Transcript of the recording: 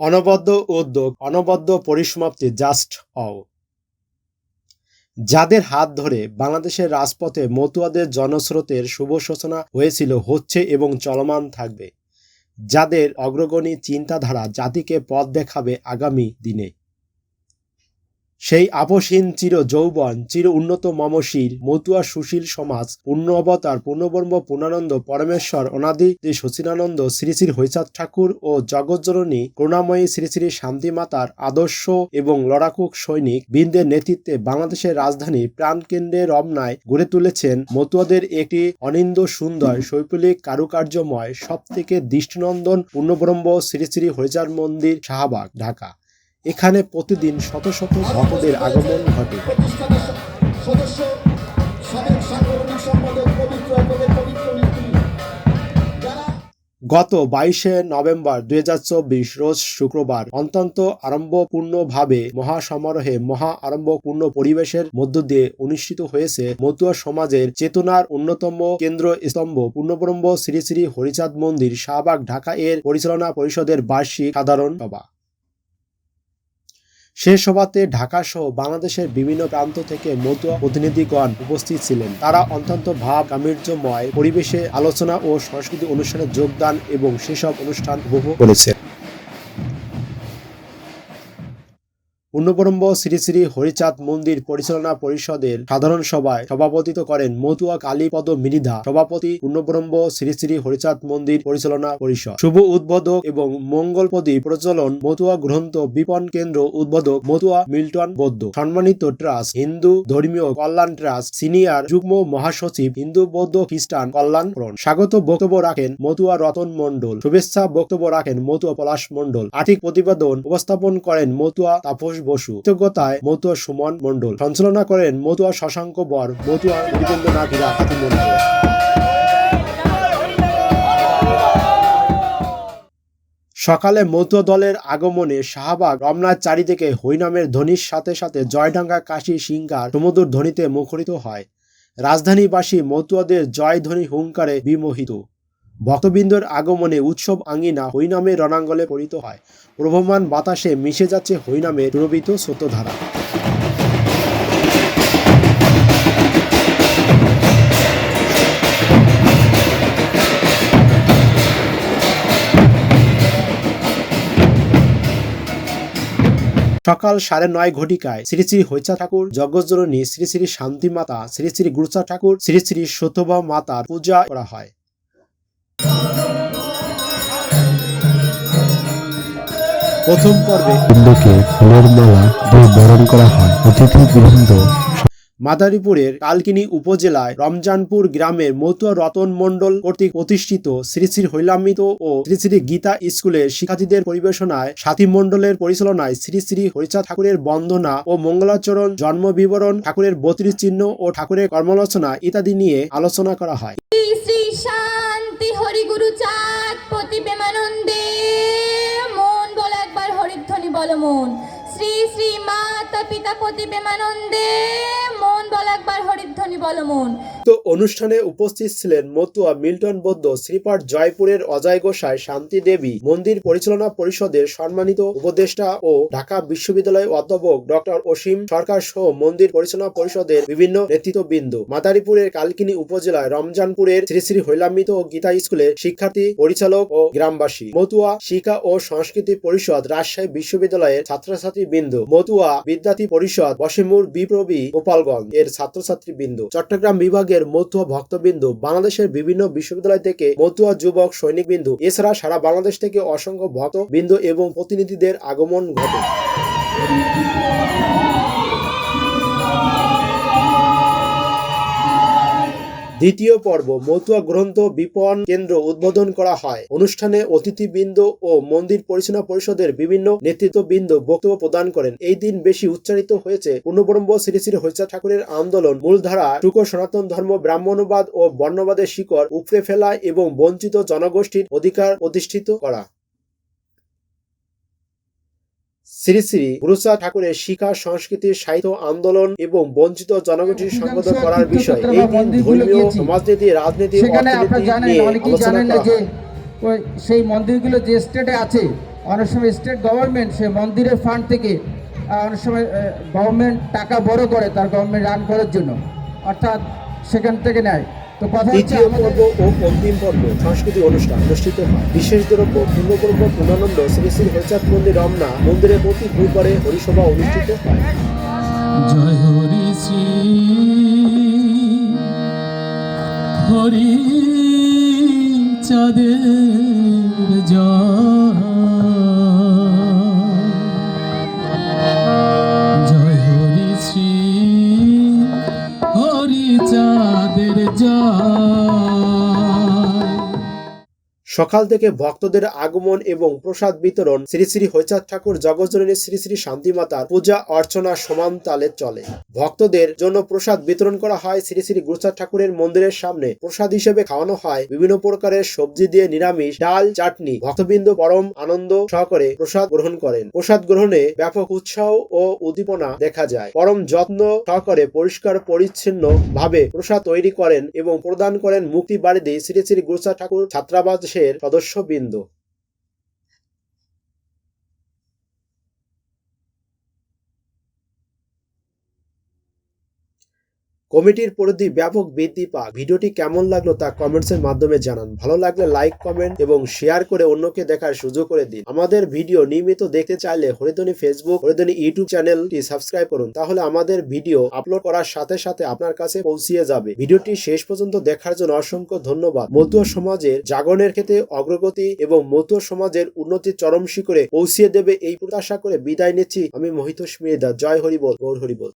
অনবদ্য উদ্যোগ, অনবদ্য পরিসমাপ্তি জাস্ট অও যাদের হাত ধরে বাংলাদেশের রাজপথে মতুয়াদের জনস্রোতের শুভ সূচনা হয়েছিল, হচ্ছে এবং চলমান থাকবে। যাদের অগ্রগণী চিন্তাধারা জাতিকে পথ দেখাবে আগামী দিনে। সেই আপসহীন চির যৌবন, চির উন্নত মমশীল, মতুয়া সুশীল সমাজ, পূর্ণ অবতার, পূর্ণবর্ম, পূর্ণানন্দ, পরমেশ্বর, অনাদি, শ্রী সচিনানন্দ শ্রী শ্রী হৈচাঁদ ঠাকুর ও জগজ্জননী, করুণাময়ী শ্রী শ্রী শান্তিমাতার আদর্শ এবং লড়াকুক সৈনিক বৃন্দের নেতৃত্বে বাংলাদেশের রাজধানী প্রাণকেন্দ্রে রমনায় গড়ে তুলেছেন মতুয়াদের একটি অনিন্দ সুন্দর, শৈল্পিক, কারুকার্যময়, সবথেকে দৃষ্টিনন্দন পূর্ণব্রহ্ম শ্রী শ্রী হরিচার মন্দির শাহবাগ, ঢাকা। এখানে প্রতিদিন শত শত ভক্তদের আগমন ঘটে। গত বাইশে নভেম্বর দুই হাজার চব্বিশ, রোজ শুক্রবার, অত্যন্ত আরম্ভপূর্ণভাবে মহাসমারোহে মহা আরম্ভপূর্ণ পরিবেশের মধ্য দিয়ে অনুষ্ঠিত হয়েছে মতুয়া সমাজের চেতনার অন্যতম কেন্দ্র স্তম্ভ, পূর্ণব্রহ্ম শ্রী শ্রী হরিচাঁদ মন্দির শাহবাগ ঢাকা এর পরিচালনা পরিষদের বার্ষিক সাধারণ সভা। সে সভাতে ঢাকা সহ বাংলাদেশের বিভিন্ন প্রান্ত থেকে মতুয়া প্রতিনিধিগণ উপস্থিত ছিলেন। তারা অত্যন্ত ভাব গাম্ভীর্যময় পরিবেশে আলোচনা ও সংস্কৃতি অনুষ্ঠানে যোগদান এবং সেসব অনুষ্ঠান উপভোগ করেছে পূর্ণব্রহ্ম শ্রী শ্রী হরিচাঁদ মন্দির পরিচালনা পরিষদের সাধারণ সভায় সভাপতিত্ব করেন মতুয়া কালীপদ মৃধা সভাপতি পূর্ণব্রহ্ম শ্রী শ্রী হরিচাঁদ মন্দির পরিচালনা পরিষদ। শুভ উদ্বোধক এবং মঙ্গলপদী প্রচলন মতুয়া গ্রন্থ বিপণ কেন্দ্র উদ্বোধক মতুয়া মিল্টন বৌদ্ধ। সম্মানিত ট্রাস্ট, হিন্দু ধর্মীয় কল্যাণ ট্রাস্ট, সিনিয়র যুগ্ম মহাসচিব, হিন্দু বৌদ্ধ খ্রিস্টান কল্যাণ ফ্রন্ট স্বাগত বক্তব্য রাখেন মতুয়া রতন মন্ডল শুভেচ্ছা বক্তব্য রাখেন মতুয়া পলাশ মন্ডল আর্থিক প্রতিবেদন উপস্থাপন করেন মতুয়া তাপস বসু। কৃতজ্ঞতায় মতুয়া সুমন মণ্ডল। সঞ্চালনা করেন মতুয়া শশাঙ্ক বর, মতুয়া রবীন্দ্রনাথ মণ্ডল সকালে মতুয়া দলের আগমনে শাহবাগ, রমনার চারিদিকে হরিনামের ধ্বনির সাথে সাথে জয়ডাঙ্গা, কাশি সিংহার সমুদ্র ধ্বনিতে মুখরিত হয়। রাজধানীবাসী মতুয়াদের জয় ধ্বনি হুঙ্কারে বিমোহিত। ভক্তবৃন্দর আগমনে উৎসব আঙ্গিনা হরিনামের রণাঙ্গলে পরিত হয়। প্রবহমান বাতাসে মিশে যাচ্ছে হরিনামের দুরবিত স্রোতধারা সকাল সাড়ে নয় ঘটিকায় শ্রী শ্রী হৈচা ঠাকুর জগজ্জননী শ্রী শ্রী শান্তি মাতা শ্রী শ্রী গুরুচা ঠাকুর, শ্রী শ্রী সত্যভা মাতার পূজা করা হয়। প্রথম পর্বে বৃন্দকে ফুলের মালা দিয়ে বরণ করা হয়। অতিথি বৃন্দ মাদারীপুরের কালকিনি উপজেলায় রমজানপুর গ্রামের মতুয়া রতন মণ্ডল কর্তৃক প্রতিষ্ঠিত শ্রী শ্রী হৈলামিত ও শ্রী শ্রী গীতা স্কুলের শিক্ষার্থীদের পরিবেশনায় সাথী মণ্ডলের পরিচালনায় শ্রী শ্রী হরিচা ঠাকুরের বন্দনা ও মঙ্গলাচরণ জন্ম বিবরণ ঠাকুরের বত্রিশ চিহ্ন ও ঠাকুরের কর্মলোচনা ইত্যাদি নিয়ে আলোচনা করা হয়। শ্রী শ্রী শান্তি হরি গুরু চাঁদ পতি প্রেমানন্দে বল মন। শ্রী শ্রী মাতা পিতা পতি প্রেমানন্দে মন বল একবার হরিধ্বনি বল মন। তো অনুষ্ঠানে উপস্থিত ছিলেন মতুয়া মিল্টন বৌদ্ধ শ্রীপাঠ জয়পুরের অজয় গোসাই শান্তি দেবী, মন্দির পরিচালনা পরিষদের সম্মানিত উপদেষ্টা ও ঢাকা বিশ্ববিদ্যালয়ের অধ্যাপক ডক্টর অসীম সরকার সহ মন্দির পরিচালনা পরিষদের বিভিন্ন নেতৃত্ববৃন্দ। মাদারীপুরের কালকিনি উপজেলায় রমজানপুরের শ্রী শ্রী হৈলামিত ও গীতা স্কুলের শিক্ষার্থী, পরিচালক ও গ্রামবাসী। মতুয়া শিক্ষা ও সংস্কৃতি পরিষদ রাজশাহী বিশ্ববিদ্যালয়ের ছাত্রছাত্রী বৃন্দ মতুয়া বিদ্যার্থী পরিষদ বসিমুর বিপ্রবী গোপালগঞ্জ এর ছাত্রছাত্রী বৃন্দ চট্টগ্রাম বিভাগের মতুয়া ভক্তবৃন্দ, বাংলাদেশের বিভিন্ন বিশ্ববিদ্যালয় থেকে মতুয়া যুবক সৈনিক বিন্দু এছাড়া সারা বাংলাদেশ থেকে অসংখ্য ভক্ত বৃন্দ এবং প্রতিনিধিদের আগমন ঘটে। দ্বিতীয় পর্ব, মতুয়া গ্রন্থ বিপণ কেন্দ্র উদ্বোধন করা হয়। অনুষ্ঠানে অতিথিবৃন্দ ও মন্দির পরিচালনা পরিষদের বিভিন্ন নেতৃত্ববৃন্দ বক্তব্য প্রদান করেন। এই দিন বেশি উচ্চারিত হয়েছে পূর্ণব্রহ্ম শ্রী শ্রী হৈচা ঠাকুরের আন্দোলন, মূলধারা, টুকো সনাতন ধর্ম, ব্রাহ্মণবাদ ও বর্ণবাদের শিকড়, উপড়ে ফেলা এবং বঞ্চিত জনগোষ্ঠীর অধিকার প্রতিষ্ঠিত করা। শ্রী শ্রী গুরুচা ঠাকুরের শিক্ষা সংস্কৃতি সাহিত্য আন্দোলন এবং বঞ্চিত জনগোষ্ঠীর সংগত করার বিষয়। এই দিন ধর্মীয় সমাজনীতি রাজনীতি ওই সেই মন্দিরগুলো যে স্টেটে আছে অনেক সময় স্টেট গভর্নমেন্ট সে মন্দিরের ফান্ড থেকে অনেক সময় গভর্নমেন্ট টাকা বড় করে তার গভর্নমেন্ট রান করার জন্য। অর্থাৎ সেখান থেকে নেয়। দ্বিতীয় পর্ব ও অন্তিম পর্ব সাংস্কৃতিক অনুষ্ঠান অনুষ্ঠিত হয়। বিশেষ দ্রব্য পূর্ণপর্ব পূর্ণানন্দ শ্রী শ্রী হরিচাঁদ মন্দির রমনা মন্দিরের প্রতি বুধবারে হরিসভা অনুষ্ঠিত হয়। জয় হরি শ্রী হরি চাঁদের জয়। সকাল থেকে ভক্তদের আগমন এবং প্রসাদ বিতরণ শ্রী শ্রী হরিচাঁদ ঠাকুর জগৎজননী শ্রী শ্রী শান্তিমাতার পূজা অর্চনা সমান তালে চলে। ভক্তদের জন্য প্রসাদ বিতরণ করা হয় শ্রী শ্রী গুরুচাঁদ ঠাকুরের মন্দিরের সামনে। প্রসাদ হিসেবে খাওয়ানো হয় বিভিন্ন প্রকারের সবজি দিয়ে নিরামিষ, ডাল, চাটনি। ভক্তবৃন্দ পরম আনন্দ সহকারে প্রসাদ গ্রহণ করেন। প্রসাদ গ্রহণে ব্যাপক উৎসাহ ও উদ্দীপনা দেখা যায়। পরম যত্ন সহকারে পরিষ্কার পরিচ্ছন্ন ভাবে প্রসাদ তৈরি করেন এবং প্রদান করেন মুক্তি বাড়িতে শ্রী শ্রী গুরুচাঁদ ঠাকুর ছাত্রাবাসের সদস্যবৃন্দ। কমিটির পরিধি ব্যাপক বৃদ্ধি পাক। ভিডিওটি কেমন লাগল তা কমেন্টসের মাধ্যমে জানান। ভালো লাগলে লাইক, কমেন্ট এবং শেয়ার করে অন্যকে দেখার সুযোগ করে দিন। আমাদের ভিডিও নিয়মিত দেখতে চাইলে হরিধনী ফেসবুক হরিধনী ইউটিউব চ্যানেলটি সাবস্ক্রাইব করুন। তাহলে আমাদের ভিডিও আপলোড করার সাথে সাথে আপনার কাছে পৌঁছিয়ে যাবে। ভিডিওটি শেষ পর্যন্ত দেখার জন্য অসংখ্য ধন্যবাদ। মতুয়া সমাজের জাগরণের ক্ষেত্রে অগ্রগতি এবং মতুয়া সমাজের উন্নতির চরম শিখরে পৌঁছিয়ে দেবে এই প্রত্যাশা করে বিদায় নিচ্ছি। আমি মোহিত স্মৃদা জয় হরিবল। গৌর হরিবল।